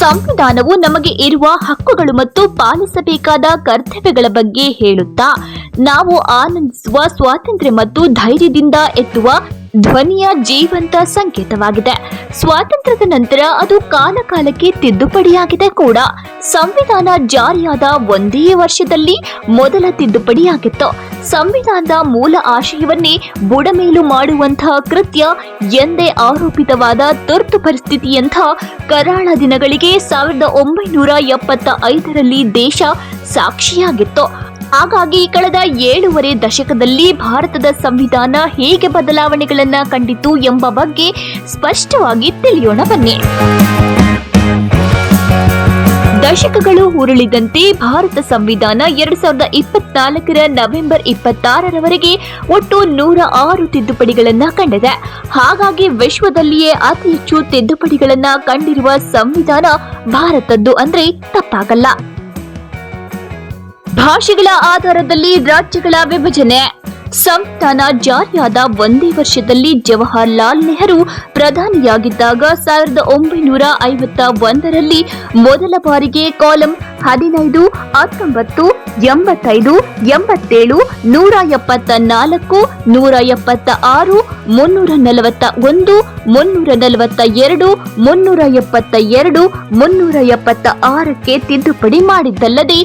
ಸಂವಿಧಾನವು ನಮಗೆ ಇರುವ ಹಕ್ಕುಗಳು ಮತ್ತು ಪಾಲಿಸಬೇಕಾದ ಕರ್ತವ್ಯಗಳ ಬಗ್ಗೆ ಹೇಳುತ್ತಾ, ನಾವು ಆನಂದಿಸುವ ಸ್ವಾತಂತ್ರ್ಯ ಮತ್ತು ಧೈರ್ಯದಿಂದ ಎತ್ತುವ ಧ್ವನಿಯ ಜೀವಂತ ಸಂಕೇತವಾಗಿದೆ. ಸ್ವಾತಂತ್ರ್ಯದ ನಂತರ ಅದು ಕಾಲಕಾಲಕ್ಕೆ ತಿದ್ದುಪಡಿಯಾಗಿದೆ ಕೂಡ. ಸಂವಿಧಾನ ಜಾರಿಯಾದ ಒಂದೇ ವರ್ಷದಲ್ಲಿ ಮೊದಲ ತಿದ್ದುಪಡಿಯಾಗಿತ್ತು. ಸಂವಿಧಾನದ ಮೂಲ ಆಶಯವನ್ನೇ ಬುಡಮೇಲು ಮಾಡುವಂತಹ ಕೃತ್ಯ ಎಂದೇ ಆರೋಪಿತವಾದ ತುರ್ತು ಪರಿಸ್ಥಿತಿಯಂಥ ಕರಾಳ ದಿನಗಳಿಗೆ ಸಾವಿರದ ಒಂಬೈನೂರ ಎಪ್ಪತ್ತ ಐದರಲ್ಲಿ ದೇಶ ಸಾಕ್ಷಿಯಾಗಿತ್ತು. ಹಾಗಾಗಿ ಕಳೆದ ಏಳೂವರೆ ದಶಕದಲ್ಲಿ ಭಾರತದ ಸಂವಿಧಾನ ಹೇಗೆ ಬದಲಾವಣೆಗಳನ್ನ ಕಂಡಿತು ಎಂಬ ಬಗ್ಗೆ ಸ್ಪಷ್ಟವಾಗಿ ತಿಳಿಯೋಣ ಬನ್ನಿ. ದಶಕಗಳು ಉರುಳಿದಂತೆ ಭಾರತ ಸಂವಿಧಾನ ಎರಡ್ ಸಾವಿರದ ಇಪ್ಪತ್ನಾಲ್ಕರ ನವೆಂಬರ್ ಇಪ್ಪತ್ತಾರರವರೆಗೆ ಒಟ್ಟು ನೂರ ಆರು ತಿದ್ದುಪಡಿಗಳನ್ನ ಕಂಡಿದೆ. ಹಾಗಾಗಿ ವಿಶ್ವದಲ್ಲಿಯೇ ಅತಿ ಹೆಚ್ಚು ತಿದ್ದುಪಡಿಗಳನ್ನ ಕಂಡಿರುವ ಸಂವಿಧಾನ ಭಾರತದ್ದು ಅಂದ್ರೆ ತಪ್ಪಾಗಲ್ಲ. ಭಾಷೆಗಳ ಆಧಾರದಲ್ಲಿ ರಾಜ್ಯಗಳ ವಿಭಜನೆ. ಸಂವಿಧಾನ ಜಾರಿಯಾದ ಒಂದೇ ವರ್ಷದಲ್ಲಿ ಜವಾಹರ್ಲಾಲ್ ನೆಹರು ಪ್ರಧಾನಿಯಾಗಿದ್ದಾಗ ಸಾವಿರದ ಒಂಬೈನೂರ ಐವತ್ತ ಒಂದರಲ್ಲಿ ಮೊದಲ ಬಾರಿಗೆ ಕಾಲಂ ಹದಿನೈದು, ಹತ್ತೊಂಬತ್ತು, ಎಂಬತ್ತೈದು, ಎಂಬತ್ತೇಳು, ನೂರ ಎಪ್ಪತ್ತ ನಾಲ್ಕು, ನೂರ ಎಪ್ಪತ್ತ ಆರು, ಮುನ್ನೂರ ನಲವತ್ತ ಒಂದು, ಮುನ್ನೂರ ನಲವತ್ತ ಎರಡು, ಮುನ್ನೂರ ಎಪ್ಪತ್ತ ಎರಡು, ಮುನ್ನೂರ ಎಪ್ಪತ್ತ ಆರಕ್ಕೆ ತಿದ್ದುಪಡಿ ಮಾಡಿದ್ದಲ್ಲದೆ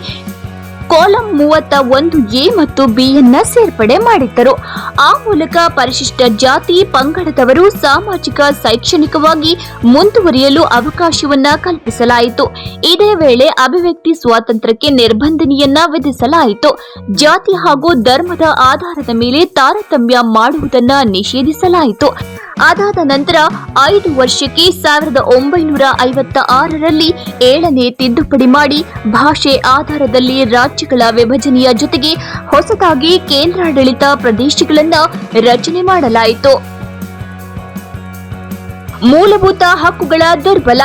ಕಾಲಂ ಮೂವತ್ತ ಒಂದು ಎ ಮತ್ತು ಬಿಯನ್ನ ಸೇರ್ಪಡೆ ಮಾಡಿದ್ದರು. ಆ ಮೂಲಕ ಪರಿಶಿಷ್ಟ ಜಾತಿ ಪಂಗಡದವರು ಸಾಮಾಜಿಕ, ಶೈಕ್ಷಣಿಕವಾಗಿ ಮುಂದುವರಿಯಲು ಅವಕಾಶವನ್ನ ಕಲ್ಪಿಸಲಾಯಿತು. ಇದೇ ವೇಳೆ ಅಭಿವ್ಯಕ್ತಿ ಸ್ವಾತಂತ್ರ್ಯಕ್ಕೆ ನಿರ್ಬಂಧನೆಯನ್ನ ವಿಧಿಸಲಾಯಿತು. ಜಾತಿ ಹಾಗೂ ಧರ್ಮದ ಆಧಾರದ ಮೇಲೆ ತಾರತಮ್ಯ ಮಾಡುವುದನ್ನ ನಿಷೇಧಿಸಲಾಯಿತು. ಅದಾದ ನಂತರ ಐದು ವರ್ಷಕ್ಕೆ ಸಾವಿರದ ಒಂಬೈನೂರ ಐವತ್ತ ಆರರಲ್ಲಿ ಏಳನೇ ತಿದ್ದುಪಡಿ ಮಾಡಿ ಭಾಷೆ ಆಧಾರದಲ್ಲಿ ರಾಜ್ಯಗಳ ವಿಭಜನೆಯ ಜೊತೆಗೆ ಹೊಸದಾಗಿ ಕೇಂದ್ರಾಡಳಿತ ಪ್ರದೇಶಗಳನ್ನು ರಚನೆ ಮಾಡಲಾಯಿತು. ಮೂಲಭೂತ ಹಕ್ಕುಗಳ ದುರ್ಬಲ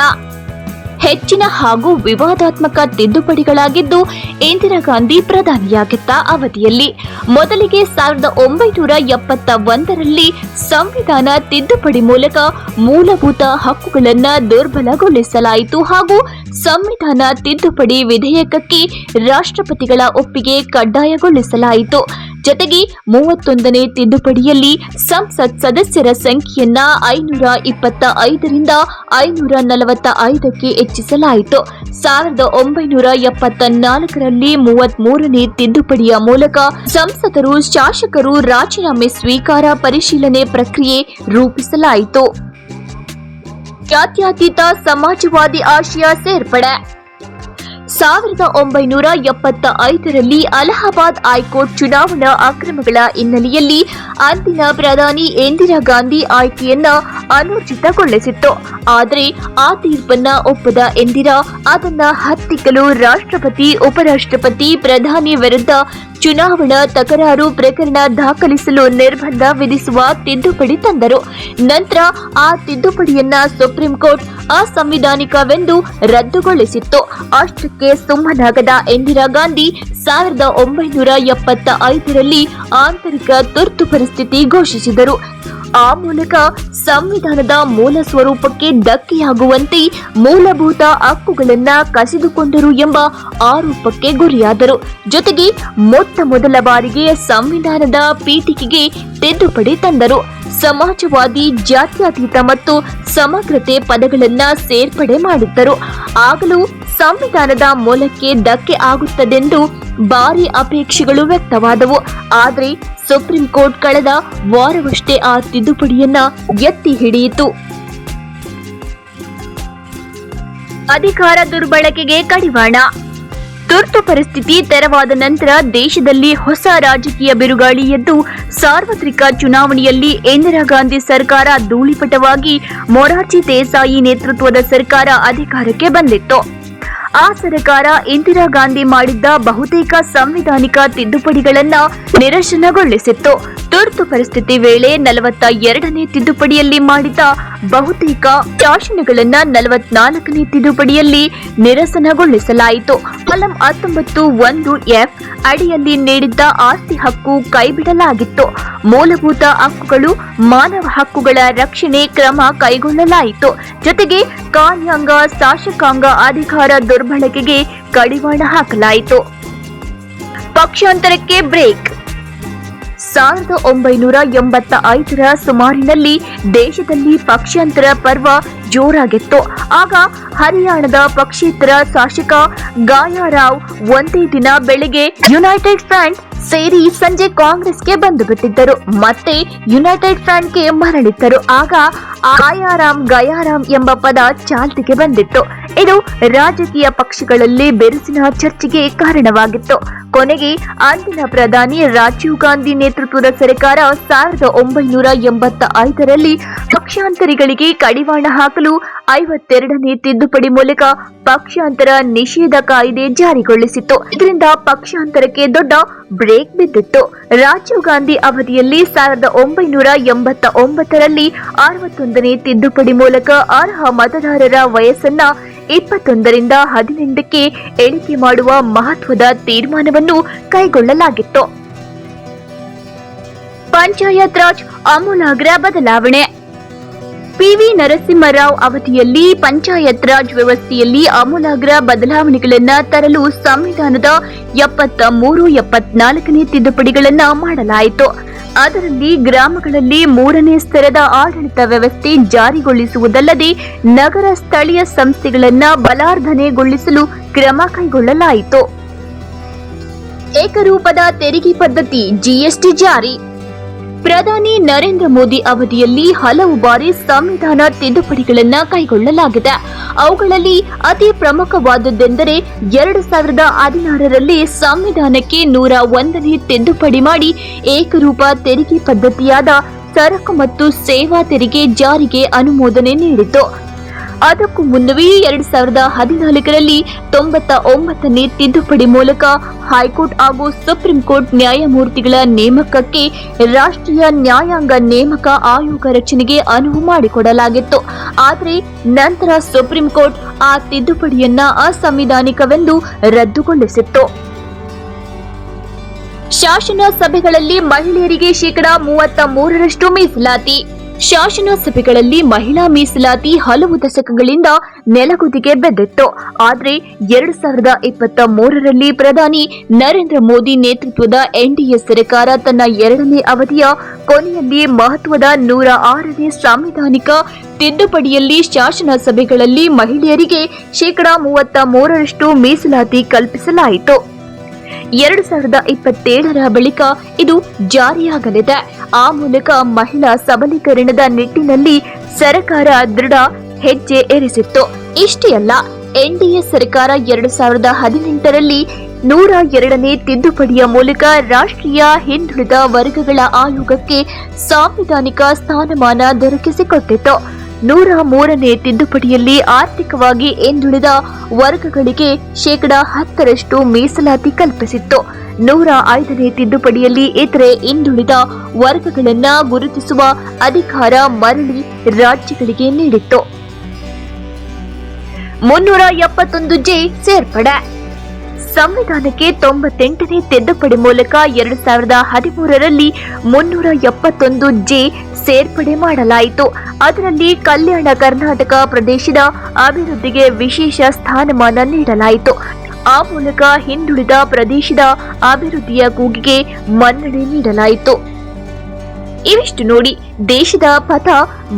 ಹೆಚ್ಚಿನ ಹಾಗೂ ವಿವಾದಾತ್ಮಕ ತಿದ್ದುಪಡಿಗಳಾಗಿದ್ದು ಇಂದಿರಾ ಗಾಂಧಿ ಪ್ರಧಾನಿಯಾಗಿದ್ದ ಅವಧಿಯಲ್ಲಿ ಮೊದಲಿಗೆ ಸಾವಿರದ ಒಂಬೈನೂರ ಎಪ್ಪತ್ತ ಒಂದರಲ್ಲಿ ಸಂವಿಧಾನ ತಿದ್ದುಪಡಿ ಮೂಲಕ ಮೂಲಭೂತ ಹಕ್ಕುಗಳನ್ನು ದುರ್ಬಲಗೊಳಿಸಲಾಯಿತು ಹಾಗೂ ಸಂವಿಧಾನ ತಿದ್ದುಪಡಿ ವಿಧೇಯಕಕ್ಕೆ ರಾಷ್ಟ್ರಪತಿಗಳ ಒಪ್ಪಿಗೆ ಕಡ್ಡಾಯಗೊಳಿಸಲಾಯಿತು. ಜತೆಗೆ ಮೂವತ್ತೊಂದನೇ ತಿದ್ದುಪಡಿಯಲ್ಲಿ ಸಂಸತ್ ಸದಸ್ಯರ ಸಂಖ್ಯೆಯನ್ನ ಐನೂರ ಇಪ್ಪತ್ತ ಐದರಿಂದ ಐನೂರ ನಲವತ್ತ ಐದಕ್ಕೆ ಹೆಚ್ಚಿಸಲಾಯಿತು. ಸಾವಿರದ ಒಂಬೈನೂರ ಎಪ್ಪತ್ತ ನಾಲ್ಕರಲ್ಲಿ ಮೂವತ್ತ್ ಮೂರನೇ ತಿದ್ದುಪಡಿಯ ಮೂಲಕ ಸಂಸದರು, ಶಾಸಕರು ರಾಜೀನಾಮೆ ಸ್ವೀಕಾರ ಪರಿಶೀಲನೆ ಪ್ರಕ್ರಿಯೆ ರೂಪಿಸಲಾಯಿತು. ಜಾತ್ಯತೀತ ಸಮಾಜವಾದಿ ಆಶಯ ಸೇರ್ಪಡೆ ಸಾವಿರದ ಒಂಬೈನೂರ ಎಪ್ಪತ್ತ ಐದರಲ್ಲಿ ಅಲಹಾಬಾದ್ ಹೈಕೋರ್ಟ್ ಚುನಾವಣಾ ಅಕ್ರಮಗಳ ಹಿನ್ನೆಲೆಯಲ್ಲಿ ಅಂದಿನ ಪ್ರಧಾನಿ ಇಂದಿರಾ ಗಾಂಧಿ ಆಯ್ಕೆಯನ್ನ ಅನೂರ್ಜಿತಗೊಳಿಸಿತ್ತು ಆದರೆ ಆ ತೀರ್ಪನ್ನ ಒಪ್ಪದ ಇಂದಿರಾ ಅದನ್ನ ಹತ್ತಿಕ್ಕಲು ರಾಷ್ಟ್ರಪತಿ, ಉಪರಾಷ್ಟ್ರಪತಿ, ಪ್ರಧಾನಿ ವಿರುದ್ಧ ಚುನಾವಣಾ ತಕರಾರು ಪ್ರಕರಣ ದಾಖಲಿಸಲು ನಿರ್ಬಂಧ ವಿಧಿಸುವ ತಿದ್ದುಪಡಿ ತಂದರು. ನಂತರ ಆ ತಿದ್ದುಪಡಿಯನ್ನ ಸುಪ್ರೀಂ ಕೋರ್ಟ್ ಅಸಂವಿಧಾನಿಕವೆಂದು ರದ್ದುಗೊಳಿಸಿತ್ತು. ಅಷ್ಟಕ್ಕೆ ಸುಮ್ಮನಾಗದ ಇಂದಿರಾ ಗಾಂಧಿ ಸಾವಿರದ ಒಂಬೈನೂರ ಎಪ್ಪತ್ತ ಐದರಲ್ಲಿ ಆಂತರಿಕ ತುರ್ತು ಪರಿಸ್ಥಿತಿ ಘೋಷಿಸಿದರು. ಆ ಮೂಲಕ ಸಂವಿಧಾನದ ಮೂಲ ಸ್ವರೂಪಕ್ಕೆ ಧಕ್ಕೆಯಾಗುವಂತೆ ಮೂಲಭೂತ ಹಕ್ಕುಗಳನ್ನ ಕಸಿದುಕೊಂಡರು ಎಂಬ ಆರೋಪಕ್ಕೆ ಗುರಿಯಾದರು. ಜೊತೆಗೆ ಮೊಟ್ಟ ಮೊದಲ ಬಾರಿಗೆ ಸಂವಿಧಾನದ ಪೀಠಿಕೆಗೆ ತಿದ್ದುಪಡಿ ತಂದರು. ಸಮಾಜವಾದಿ, ಜಾತ್ಯತೀತ ಮತ್ತು ಸಮಗ್ರತೆ ಪದಗಳನ್ನ ಸೇರ್ಪಡೆ ಮಾಡಿದ್ದರು. ಆಗಲೂ ಸಂವಿಧಾನದ ಮೂಲಕ್ಕೆ ಧಕ್ಕೆ ಆಗುತ್ತದೆಂದು ಭಾರಿ ಅಪೇಕ್ಷೆಗಳು ವ್ಯಕ್ತವಾದವು. ಆದರೆ ಸುಪ್ರೀಂ ಕೋರ್ಟ್ ಕಳೆದ ವಾರವಷ್ಟೇ ಆ ತಿದ್ದುಪಡಿಯನ್ನ ಎತ್ತಿ ಹಿಡಿಯಿತು. ಅಧಿಕಾರ ದುರ್ಬಳಕೆಗೆ ಕಡಿವಾಣ. ತುರ್ತು ಪರಿಸ್ಥಿತಿ ತೆರವಾದ ನಂತರ ದೇಶದಲ್ಲಿ ಹೊಸ ರಾಜಕೀಯ ಬಿರುಗಾಳಿ ಎದ್ದು ಸಾರ್ವತ್ರಿಕ ಚುನಾವಣೆಯಲ್ಲಿ ಇಂದಿರಾ ಗಾಂಧಿ ಸರ್ಕಾರ ಧೂಳಿಪಟವಾಗಿ ಮೊರಾರ್ಜಿ ದೇಸಾಯಿ ನೇತೃತ್ವದ ಸರ್ಕಾರ ಅಧಿಕಾರಕ್ಕೆ ಬಂದಿತ್ತು. ಆ ಸರ್ಕಾರ ಇಂದಿರಾ ಗಾಂಧಿ ಮಾಡಿದ್ದ ಬಹುತೇಕ ಸಂವಿಧಾನಿಕ ತಿದ್ದುಪಡಿಗಳನ್ನು ನಿರಸನಗೊಳಿಸಿತ್ತು ತುರ್ತು ಪರಿಸ್ಥಿತಿ ವೇಳೆ ನಲವತ್ತ ಎರಡನೇ ತಿದ್ದುಪಡಿಯಲ್ಲಿ ಮಾಡಿದ ಬಹುತೇಕ ಶಾಸನಗಳನ್ನ ನಲವತ್ನಾಲ್ಕನೇ ತಿದ್ದುಪಡಿಯಲ್ಲಿ ನಿರಸನಗೊಳಿಸಲಾಯಿತು. ಕಲಂ ಹತ್ತೊಂಬತ್ತು ಒಂದು ಎಫ್ ಅಡಿಯಲ್ಲಿ ನೀಡಿದ್ದ ಆಸ್ತಿ ಹಕ್ಕು ಕೈಬಿಡಲಾಗಿತ್ತು. ಮೂಲಭೂತ ಹಕ್ಕುಗಳು, ಮಾನವ ಹಕ್ಕುಗಳ ರಕ್ಷಣೆ ಕ್ರಮ ಕೈಗೊಳ್ಳಲಾಯಿತು. ಜೊತೆಗೆ ಕಾರ್ಯಾಂಗ, ಶಾಸಕಾಂಗ ಅಧಿಕಾರ ದುರ್ಬಳಕೆಗೆ ಕಡಿವಾಣ ಹಾಕಲಾಯಿತು. ಪಕ್ಷಾಂತರಕ್ಕೆ ಬ್ರೇಕ್ ಸಾವಿರದ ಒಂಬೈನೂರ ಎಂಬತ್ತ ಐದರ ಸುಮಾರಿನಲ್ಲಿ ದೇಶದಲ್ಲಿ ಪಕ್ಷಾಂತರ ಪರ್ವ ಜೋರಾಗಿತ್ತು. ಆಗ ಹರಿಯಾಣದ ಪಕ್ಷೇತರ ಶಾಸಕ ಗಾಯಾರಾವ್ ಒಂದೇ ದಿನ ಬೆಳಿಗ್ಗೆ ಯುನೈಟೆಡ್ ಫ್ರಂಟ್ ಸೇರಿ ಸಂಜೆ ಕಾಂಗ್ರೆಸ್ಗೆ ಬಂದು ಬಿಟ್ಟಿದ್ದರು ಮತ್ತೆ ಯುನೈಟೆಡ್ ಫ್ರಂಟ್ಗೆ ಮರಳಿದ್ದರು. ಆಗ ಆಯಾರಾಮ್ ಗಯಾರಾಮ್ ಎಂಬ ಪದ ಚಾಲ್ತಿಗೆ ಬಂದಿತ್ತು. ಇದು ರಾಜಕೀಯ ಪಕ್ಷಗಳಲ್ಲಿ ಬೆರುಸಿನ ಚರ್ಚೆಗೆ ಕಾರಣವಾಗಿತ್ತು. ಕೊನೆಗೆ ಅಂದಿನ ಪ್ರಧಾನಿ ರಾಜೀವ್ ಗಾಂಧಿ ನೇತೃತ್ವದ ಸರ್ಕಾರ ಸಾವಿರದ ಒಂಬೈನೂರ ಎಂಬತ್ತ ಐದರಲ್ಲಿ ಪಕ್ಷಾಂತರಿಗಳಿಗೆ ಕಡಿವಾಣ ಹಾಕಲು ಐವತ್ತೆರಡನೇ ತಿದ್ದುಪಡಿ ಮೂಲಕ ಪಕ್ಷಾಂತರ ನಿಷೇಧ ಕಾಯ್ದೆ ಜಾರಿಗೊಳಿಸಿತ್ತು. ಇದರಿಂದ ಪಕ್ಷಾಂತರಕ್ಕೆ ದೊಡ್ಡ ಬ್ರೇಕ್ ಬಿದ್ದಿತ್ತು. ರಾಜೀವ್ ಗಾಂಧಿ ಅವಧಿಯಲ್ಲಿ ಸಾವಿರದ ಒಂಬೈನೂರ ಎಂಬತ್ತ ಒಂಬತ್ತರಲ್ಲಿ ಅರವತ್ತೊಂದನೇ ತಿದ್ದುಪಡಿ ಮೂಲಕ ಅರ್ಹ ಮತದಾರರ ವಯಸ್ಸನ್ನ ಇಪ್ಪತ್ತೊಂದರಿಂದ ಹದಿನೆಂಟಕ್ಕೆ ಎಣಿಕೆ ಮಾಡುವ ಮಹತ್ವದ ತೀರ್ಮಾನವನ್ನು ಕೈಗೊಳ್ಳಲಾಗಿತ್ತು. ಪಂಚಾಯತ್ ರಾಜ್ ಅಮೂಲಾಗ್ರ ಬದಲಾವಣೆ ಪಿವಿ ನರಸಿಂಹರಾವ್ ಅವಧಿಯಲ್ಲಿ ಪಂಚಾಯತ್ ರಾಜ್ ವ್ಯವಸ್ಥೆಯಲ್ಲಿ ಅಮೂಲಾಗ್ರ ಬದಲಾವಣೆಗಳನ್ನು ತರಲು ಸಂವಿಧಾನದ ಎಪ್ಪತ್ತ ಮೂರು ಎಪ್ಪತ್ನಾಲ್ಕನೇ ತಿದ್ದುಪಡಿಗಳನ್ನು ಮಾಡಲಾಯಿತು. ಅದರಲ್ಲಿ ಗ್ರಾಮಗಳಲ್ಲಿ ಮೂರನೇ ಸ್ತರದ ಆಡಳಿತ ವ್ಯವಸ್ಥೆ ಜಾರಿಗೊಳಿಸುವುದಲ್ಲದೆ ನಗರ ಸ್ಥಳೀಯ ಸಂಸ್ಥೆಗಳನ್ನು ಬಲಾರ್ಧನೆಗೊಳಿಸಲು ಕ್ರಮ ಕೈಗೊಳ್ಳಲಾಯಿತು. ಏಕರೂಪದ ತೆರಿಗೆ ಪದ್ಧತಿ ಜಿಎಸ್ಟಿ ಜಾರಿ. ಪ್ರಧಾನಿ ನರೇಂದ್ರ ಮೋದಿ ಅವಧಿಯಲ್ಲಿ ಹಲವು ಬಾರಿ ಸಂವಿಧಾನ ತಿದ್ದುಪಡಿಗಳನ್ನ ಕೈಗೊಳ್ಳಲಾಗಿದೆ. ಅವುಗಳಲ್ಲಿ ಅತಿ ಪ್ರಮುಖವಾದದ್ದೆಂದರೆ ಎರಡು ಸಾವಿರದ ಹದಿನಾರರಲ್ಲಿ ಸಂವಿಧಾನಕ್ಕೆ ನೂರ ಒಂದನೇ ತಿದ್ದುಪಡಿ ಮಾಡಿ ಏಕರೂಪ ತೆರಿಗೆ ಪದ್ಧತಿಯಾದ ಸರಕು ಮತ್ತು ಸೇವಾ ತೆರಿಗೆ ಜಾರಿಗೆ ಅನುಮೋದನೆ ನೀಡಿತು ಅದಕ್ಕೂ ಮುನ್ನವೇ ಎರಡ್ ಸಾವಿರದ ಹದಿನಾಲ್ಕರಲ್ಲಿ ತೊಂಬತ್ತ ಒಂಬತ್ತನೇ ತಿದ್ದುಪಡಿ ಮೂಲಕ ಹೈಕೋರ್ಟ್ ಹಾಗೂ ಸುಪ್ರೀಂ ಕೋರ್ಟ್ ನ್ಯಾಯಮೂರ್ತಿಗಳ ನೇಮಕಕ್ಕೆ ರಾಷ್ಟ್ರೀಯ ನ್ಯಾಯಾಂಗ ನೇಮಕ ಆಯೋಗ ರಚನೆಗೆ ಅನುವು ಮಾಡಿಕೊಡಲಾಗಿತ್ತು. ಆದರೆ ನಂತರ ಸುಪ್ರೀಂ ಕೋರ್ಟ್ ಆ ತಿದ್ದುಪಡಿಯನ್ನ ಅಸಂವಿಧಾನಿಕವೆಂದು ರದ್ದುಗೊಳಿಸಿತ್ತು. ಶಾಸನ ಸಭೆಗಳಲ್ಲಿ ಮಹಿಳೆಯರಿಗೆ ಶೇಕಡಾ ಮೂವತ್ತ ಮೂರರಷ್ಟು ಮೀಸಲಾತಿ. ಶಾಸನ ಸಭೆಗಳಲ್ಲಿ ಮಹಿಳಾ ಮೀಸಲಾತಿ ಹಲವು ದಶಕಗಳಿಂದ ನೆಲಗುದಿಗೆ ಬೆದ್ದಿತ್ತು ಆದರೆ ಎರಡು ಸಾವಿರದ ಇಪ್ಪತ್ತ ಮೂರರಲ್ಲಿ ಪ್ರಧಾನಿ ನರೇಂದ್ರ ಮೋದಿ ನೇತೃತ್ವದ ಎನ್ಡಿಎ ಸರ್ಕಾರ ತನ್ನ ಎರಡನೇ ಅವಧಿಯ ಕೊನೆಯಲ್ಲಿ ಮಹತ್ವದ ನೂರ ಆರನೇ ಸಾಂವಿಧಾನಿಕ ತಿದ್ದುಪಡಿಯಲ್ಲಿ ಶಾಸನ ಸಭೆಗಳಲ್ಲಿ ಮಹಿಳೆಯರಿಗೆ ಶೇಕಡಾ ಮೂವತ್ತ ಮೂರರಷ್ಟು ಮೀಸಲಾತಿ ಕಲ್ಪಿಸಲಾಯಿತು. ಎರಡು ಸಾವಿರದ ಇಪ್ಪತ್ತೇಳರ ಬಳಿಕ ಇದು ಜಾರಿಯಾಗಲಿದೆ. ಆ ಮೂಲಕ ಮಹಿಳಾ ಸಬಲೀಕರಣದ ನಿಟ್ಟಿನಲ್ಲಿ ಸರ್ಕಾರ ದೃಢ ಹೆಜ್ಜೆ ಇರಿಸಿತ್ತು ಇಷ್ಟೇ ಅಲ್ಲ, ಎನ್ಡಿಎ ಸರ್ಕಾರ ಎರಡು ಸಾವಿರದ ಹದಿನೆಂಟರಲ್ಲಿ ನೂರ ಎರಡನೇ ತಿದ್ದುಪಡಿಯ ಮೂಲಕ ರಾಷ್ಟ್ರೀಯ ಹಿಂದುಳಿದ ವರ್ಗಗಳ ಆಯೋಗಕ್ಕೆ ಸಾಂವಿಧಾನಿಕ ಸ್ಥಾನಮಾನ ದೊರಕಿಸಿಕೊಟ್ಟಿತ್ತು. ನೂರ ಮೂರನೇ ತಿದ್ದುಪಡಿಯಲ್ಲಿ ಆರ್ಥಿಕವಾಗಿ ಹಿಂದುಳಿದ ವರ್ಗಗಳಿಗೆ ಶೇಕಡಾ ಹತ್ತರಷ್ಟು ಮೀಸಲಾತಿ ಕಲ್ಪಿಸಿತ್ತು. ನೂರ ಐದನೇ ತಿದ್ದುಪಡಿಯಲ್ಲಿ ಇತರೆ ಹಿಂದುಳಿದ ವರ್ಗಗಳನ್ನ ಗುರುತಿಸುವ ಅಧಿಕಾರ ಮರಳಿ ರಾಜ್ಯಗಳಿಗೆ ನೀಡಿತ್ತು. ಮುನ್ನೂರ ಎಪ್ಪತ್ತೊಂದು ಜೆ ಸೇರ್ಪಡೆ. ಸಂವಿಧಾನಕ್ಕೆ ತೊಂಬತ್ತೆಂಟನೇ ತಿದ್ದುಪಡಿ ಮೂಲಕ ಎರಡು ಸಾವಿರದ ಹದಿಮೂರರಲ್ಲಿ ಮುನ್ನೂರ ಎಪ್ಪತ್ತೊಂದು ಜೆ ಸೇರ್ಪಡೆ ಮಾಡಲಾಯಿತು. ಅದರಲ್ಲಿ ಕಲ್ಯಾಣ ಕರ್ನಾಟಕ ಪ್ರದೇಶದ ಅಭಿವೃದ್ಧಿಗೆ ವಿಶೇಷ ಸ್ಥಾನಮಾನ ನೀಡಲಾಯಿತು. ಆ ಮೂಲಕ ಹಿಂದುಳಿದ ಪ್ರದೇಶದ ಅಭಿವೃದ್ಧಿಯ ಕೂಗಿಗೆ ಮನ್ನಣೆ ನೀಡಲಾಯಿತು. ಇವಿಷ್ಟು ನೋಡಿ ದೇಶದ ಪಥ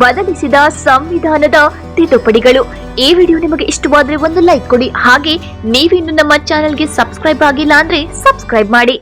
ಬದಲಿಸಿದ ಸಂವಿಧಾನದ ತಿದ್ದುಪಡಿಗಳು. ಈ ವಿಡಿಯೋ ನಿಮಗೆ ಇಷ್ಟವಾದ್ರೆ ಒಂದು ಲೈಕ್ ಕೊಡಿ. ಹಾಗೆ ನೀವಿನ್ನು ನಮ್ಮ ಚಾನೆಲ್ಗೆ ಸಬ್ಸ್ಕ್ರೈಬ್ ಆಗಿಲ್ಲ ಅಂದ್ರೆ ಸಬ್ಸ್ಕ್ರೈಬ್ ಮಾಡಿ.